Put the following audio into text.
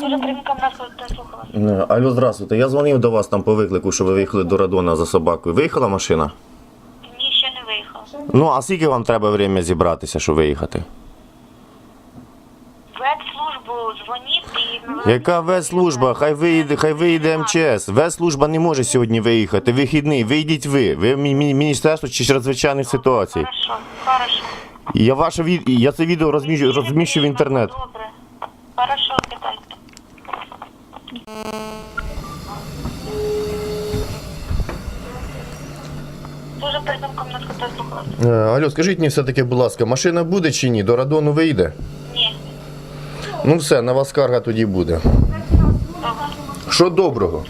Дуже прямиком нас слухала. Е, Алло, здравствуйте. Я дзвонив до вас там по виклику, що ви виїхали до Радона за собакою. Виїхала машина? Ні, ще не виїхав. Ну, а скільки вам треба время зібратися, щоб виїхати? Ветслужбу дзвоніть і ми Яка ветслужба? Хай виїде, хай виїде МЧС. Ветслужба не може сьогодні виїхати. Вихідний, вийдіть ви. Ви мі- мі- міністерство чи чрезвичайних ситуацій. Хорошо, хорошо. Я ваше від... я це відео розміщу, розміщу в інтернет. Добре. Хорошо, питайте. Дуже прямиком нас слухала. Е, Алло, скажіть мені все-таки, будь ласка, машина буде чи ні? До Радону вийде? Ні. Ну все, на вас скарга тоді буде. Що доброго?